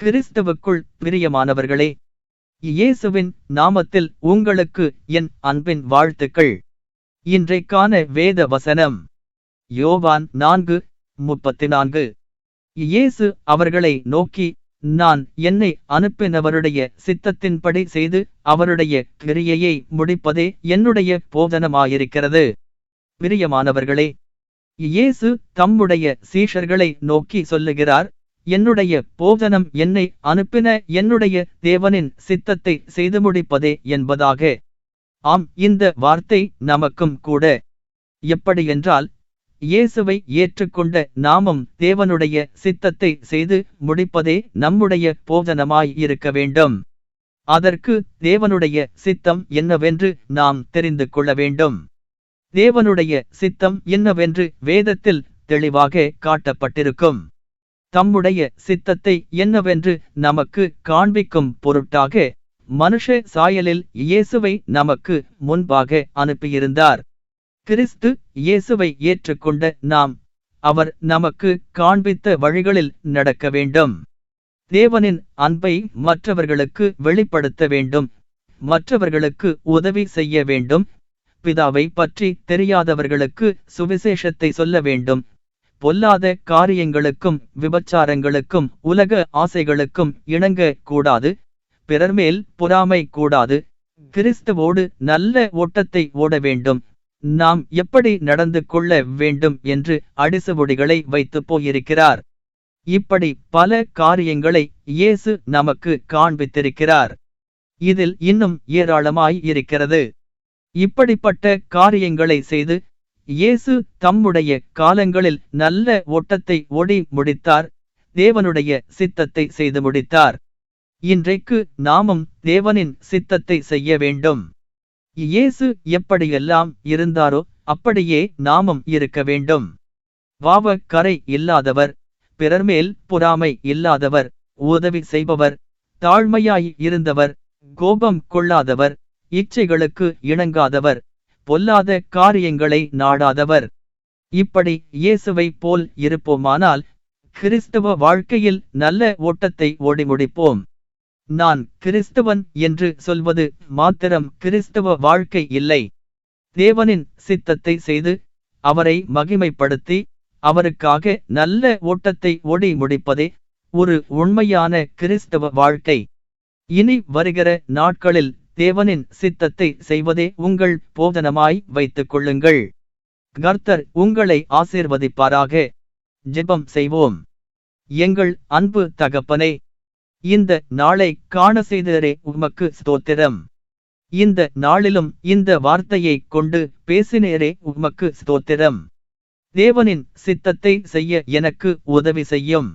கிறிஸ்தவுக்குள் பிரியமானவர்களே இயேசுவின் நாமத்தில் உங்களுக்கு என் அன்பின் வாழ்த்துக்கள். இன்றைக்கான வேத வசனம் யோவான் நான்கு முப்பத்தி நான்கு இயேசு அவர்களை நோக்கி நான் என்னை அனுப்பினவருடைய சித்தத்தின்படி செய்து அவருடைய கிரியையை முடிப்பதே என்னுடைய போதனமாயிருக்கிறது. பிரியமானவர்களே இயேசு தம்முடைய சீஷர்களை நோக்கி சொல்லுகிறார் என்னுடைய போதனம் என்னை அனுப்பின என்னுடைய தேவனின் சித்தத்தை செய்து முடிப்பதே என்பதாக. ஆம் இந்த வார்த்தை நமக்கும் கூட. எப்படியென்றால் இயேசுவை ஏற்றுக்கொண்ட நாமும் தேவனுடைய சித்தத்தை செய்து முடிப்பதே நம்முடைய போதனமாயிருக்க வேண்டும். அதற்கு தேவனுடைய சித்தம் என்னவென்று நாம் தெரிந்து கொள்ள வேண்டும். தேவனுடைய சித்தம் என்னவென்று வேதத்தில் தெளிவாக காட்டப்பட்டிருக்கும். தம்முடைய சித்தத்தை என்னவென்று நமக்கு காண்பிக்கும் பொருட்டாக மனுஷ சாயலில் இயேசுவை நமக்கு முன்பாக அனுப்பியிருந்தார். கிறிஸ்து இயேசுவை ஏற்றுக்கொண்ட நாம் அவர் நமக்கு காண்பித்த வழிகளில் நடக்க வேண்டும். தேவனின் அன்பை மற்றவர்களுக்கு வெளிப்படுத்த வேண்டும். மற்றவர்களுக்கு உதவி செய்ய வேண்டும். பிதாவை பற்றி தெரியாதவர்களுக்கு சுவிசேஷத்தை சொல்ல வேண்டும். பொல்லாத காரியங்களுக்கும் விபச்சாரங்களுக்கும் உலக ஆசைகளுக்கும் இணங்க கூடாது பிறர்மேல் பொறாமை கூடாது. கிறிஸ்துவோடு நல்ல ஓட்டத்தை ஓட வேண்டும். நாம் எப்படி நடந்து கொள்ள வேண்டும் என்று அடிசுபொடிகளை வைத்து போயிருக்கிறார். இப்படி பல காரியங்களை இயேசு நமக்கு காண்பித்திருக்கிறார். இதில் இன்னும் ஏராளமாய் இருக்கிறது. இப்படிப்பட்ட காரியங்களை செய்து இயேசு தம்முடைய காலங்களில் நல்ல ஓட்டத்தை ஓடி முடித்தார் தேவனுடைய சித்தத்தை செய்து முடித்தார். இன்றைக்கு நாமும் தேவனின் சித்தத்தை செய்ய வேண்டும். இயேசு எப்படியெல்லாம் இருந்தாரோ அப்படியே நாமும் இருக்க வேண்டும். வாவ கரை இல்லாதவர் பிறர்மேல் பொறாமை இல்லாதவர் உதவி செய்பவர் தாழ்மையாய் இருந்தவர் கோபம் கொள்ளாதவர் இச்சைகளுக்கு இணங்காதவர் பொல்லாத காரியங்களை நாடாதவர். இப்படி இயேசுவை போல் இருப்போமானால் கிறிஸ்தவ வாழ்க்கையில் நல்ல ஓட்டத்தை ஓடி முடிப்போம் நான் கிறிஸ்தவன் என்று சொல்வது மாத்திரம் கிறிஸ்தவ வாழ்க்கை இல்லை. தேவனின் சித்தத்தை செய்து அவரை மகிமைப்படுத்தி அவருக்காக நல்ல ஓட்டத்தை ஓடி முடிப்பதே ஒரு உண்மையான கிறிஸ்தவ வாழ்க்கை. இனி வருகிற நாட்களில் தேவனின் சித்தத்தை செய்வதே உங்கள் போதனமாய் வைத்துக் கொள்ளுங்கள். கர்த்தர் உங்களை ஆசீர்வதிப்பாராக. ஜெபம் செய்வோம். எங்கள் அன்பு தகப்பனே இந்த நாளை காண செய்தரே உமக்கு ஸ்தோத்திரம். இந்த நாளிலும் இந்த வார்த்தையை கொண்டு பேசினேரே உமக்கு ஸ்தோத்திரம். தேவனின் சித்தத்தை செய்ய எனக்கு உதவி செய்யும்.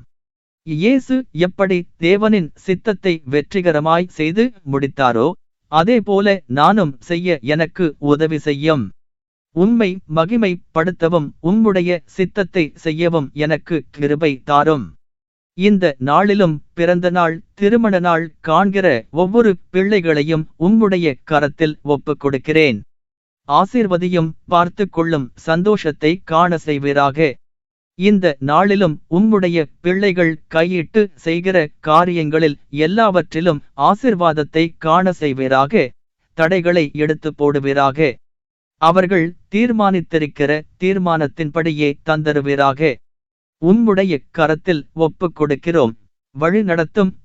இயேசு எப்படி தேவனின் சித்தத்தை வெற்றிகரமாய் செய்து முடித்தாரோ அதேபோல நானும் செய்ய எனக்கு உதவி செய்யும். உம்மை மகிமைப்படுத்தவும் உம்முடைய சித்தத்தை செய்யவும் எனக்கு கிருபை தாரும். இந்த நாளிலும் பிறந்த நாள் திருமண நாள் காண்கிற ஒவ்வொரு பிள்ளைகளையும் உம்முடைய கரத்தில் ஒப்புக் கொடுக்கிறேன் ஆசிர்வதியும் பார்த்து கொள்ளும் சந்தோஷத்தை காண செய்வீராக. இந்த நாளிலும் உம்முடைய பிள்ளைகள் கையிட்டு செய்கிற காரியங்களில் எல்லாவற்றிலும் ஆசிர்வாதத்தை காண செய்வீராக தடைகளை எடுத்து போடுவீராக. அவர்கள் தீர்மானித்திருக்கிற தீர்மானத்தின்படியே தந்தருவீராக. உம்முடைய கரத்தில் ஒப்புக் கொடுக்கிறோம். வழி நடத்தும்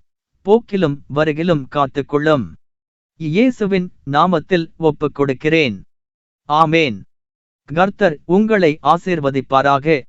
போக்கிலும் வருகிலும் காத்துக்கொள்ளும். இயேசுவின் நாமத்தில் ஒப்புக் கொடுக்கிறேன். ஆமேன். கர்த்தர் உங்களை ஆசீர்வதிப்பாராக.